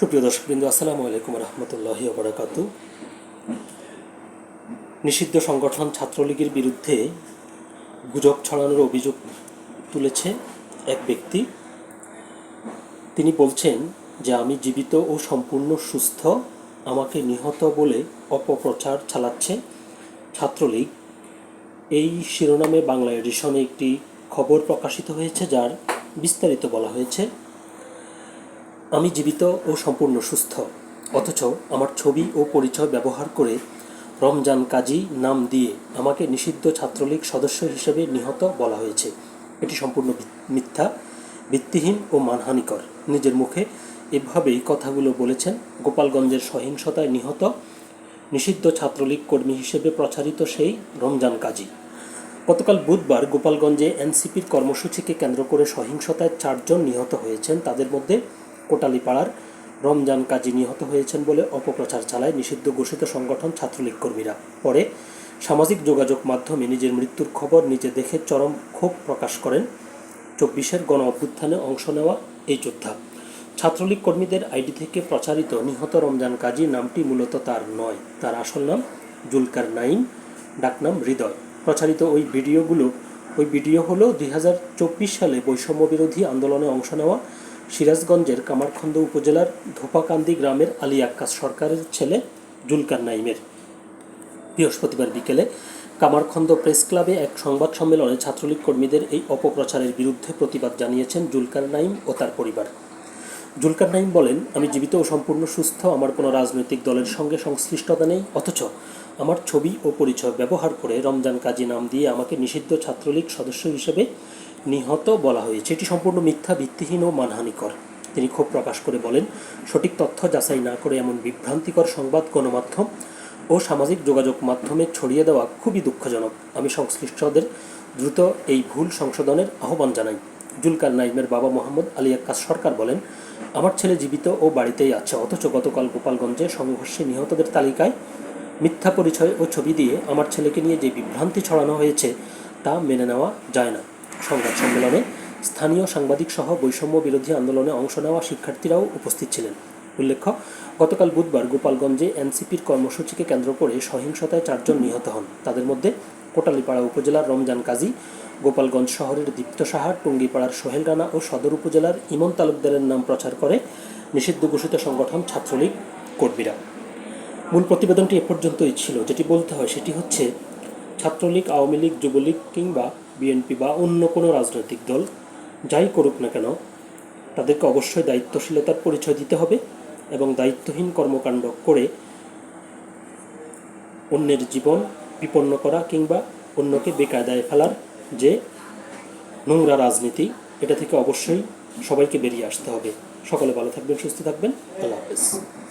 সুপ্রিয় দর্শকবৃন্দ, আসসালামু আলাইকুম রহমতুল্লাহি ওবরাকাত নিষিদ্ধ সংগঠন ছাত্রলীগের বিরুদ্ধে গুজব ছড়ানোর অভিযোগ তুলেছে এক ব্যক্তি। তিনি বলছেন যে, আমি জীবিত ও সম্পূর্ণ সুস্থ, আমাকে নিহত বলে অপপ্রচার চালাচ্ছে ছাত্রলীগ। এই শিরোনামে বাংলা এডিশনে একটি খবর প্রকাশিত হয়েছে, যার বিস্তারিত বলা হয়েছে। আমি জীবিত ও সম্পূর্ণ সুস্থ, অথচ আমার ছবি ও পরিচয় ব্যবহার করে রমজান কাজী নাম দিয়ে আমাকে নিষিদ্ধ ছাত্রলীগ সদস্য হিসেবে নিহত বলা হয়েছে। এটি সম্পূর্ণ মিথ্যা, ভিত্তিহীন ও মানহানিকর। নিজের মুখে এভাবেই কথাগুলো বলেছেন গোপালগঞ্জের সহিংসতায় নিহত নিষিদ্ধ ছাত্রলীগ কর্মী হিসেবে প্রচারিত সেই রমজান কাজী। গতকাল বুধবার গোপালগঞ্জে এনসিপির কর্মসূচিকে কেন্দ্র করে সহিংসতায় চারজন নিহত হয়েছেন। তাদের মধ্যে কোটালীপাড়ার রমজান কাজী নিহত হয়েছেন বলে অপপ্রচার চালায় নিষিদ্ধ ঘোষিত সংগঠন ছাত্রলীগ কর্মীরা। পরে সামাজিক যোগাযোগ মাধ্যমে নিজের মৃত্যুর খবর নিজে দেখে চরম ক্ষোভ প্রকাশ করেন চব্বিশের গণ অভ্যুত্থানে অংশ নেওয়া এই যোদ্ধা। ছাত্রলীগ কর্মীদের আইডি থেকে প্রচারিত নিহত রমজান কাজী নামটি মূলত তার নয়, তার আসল নাম জুলকার নাইন ডাকনাম হৃদয়। প্রচারিত ওই ভিডিওগুলো ওই ভিডিও হলো দুই হাজার চব্বিশ সালে বৈষম্য বিরোধী আন্দোলনে অংশ নেওয়া সিরাজগঞ্জের কামারখন্দ উপজেলার ধোপাকান্দি গ্রামের আলী আক্কাস সরকারের ছেলে জুলকার নাইমের। বৃহস্পতিবার বিকেলে কামারখন্দ প্রেস ক্লাবে এক সংবাদ সম্মেলনে ছাত্রলীগ কর্মীদের এই অপপ্রচারের বিরুদ্ধে প্রতিবাদ জানিয়েছেন জুলকার নাইম ও তার পরিবার। জুলকার নাইম বলেন, আমি জীবিত ও সম্পূর্ণ সুস্থ, আমার কোনো রাজনৈতিক দলের সঙ্গে সংশ্লিষ্টতা নেই, অথচ আমার ছবি ও পরিচয় ব্যবহার করে রমজান কাজী নাম দিয়ে আমাকে নিষিদ্ধ ছাত্রলীগ সদস্য হিসেবে নিহত বলা হয়েছে। এটি সম্পূর্ণ মিথ্যা, ভিত্তিহীন ও মানহানিকর। তিনি ক্ষোভ প্রকাশ করে বলেন, সঠিক তথ্য যাচাই না করে এমন বিভ্রান্তিকর সংবাদ গণমাধ্যম ও সামাজিক যোগাযোগ মাধ্যমে ছড়িয়ে দেওয়া খুবই দুঃখজনক। আমি সংশ্লিষ্টদের দ্রুত এই ভুল সংশোধনের আহ্বান জানাই। জুলকার নাইমের বাবা মোহাম্মদ আলী আক্কাস সরকার বলেন, আমার ছেলে জীবিত ও বাড়িতেই আছে। অথচ গতকাল গোপালগঞ্জে সংঘর্ষে নিহতদের তালিকায় মিথ্যা পরিচয় ও ছবি দিয়ে আমার ছেলেকে নিয়ে যে বিভ্রান্তি ছড়ানো হয়েছে তা মেনে নেওয়া যায় না। সংবাদ সম্মেলনে স্থানীয় সাংবাদিক সহ বৈষম্য বিরোধী আন্দোলনে অংশ নেওয়া শিক্ষার্থীরাও উপস্থিত ছিলেন। উল্লেখ্য, গতকাল বুধবার গোপালগঞ্জে এনসিপির কর্মসূচিকে কেন্দ্র করে সহিংসতায় চারজন নিহত হন। তাদের মধ্যে কোটালীপাড়া উপজেলার রমজান কাজী, গোপালগঞ্জ শহরের দীপ্ত সাহা টুঙ্গিপাড়ার সোহেল রানা ও সদর উপজেলার ইমন তালুকদারের নাম প্রচার করে নিষিদ্ধ ঘোষিত সংগঠন ছাত্রলীগ কর্মীরা। মূল প্রতিবেদনটি এ পর্যন্তই ছিল। যেটি বলতে হয় সেটি হচ্ছে, ছাত্রলীগ, আওয়ামী লীগ, যুবলীগ কিংবা বিএনপি বা অন্য কোনো রাজনৈতিক দল যাই করুক না কেন, তাদেরকে অবশ্যই দায়িত্বশীলতার পরিচয় দিতে হবে এবং দায়িত্বহীন কর্মকাণ্ড করে অন্যের জীবন বিপন্ন করা কিংবা অন্যকে বেকায়দায় ফেলার যে নোংরা রাজনীতি, এটা থেকে অবশ্যই সবাইকে বেরিয়ে আসতে হবে। সকলে ভালো থাকবেন, সুস্থ থাকবেন। আল্লাহ হাফেজ।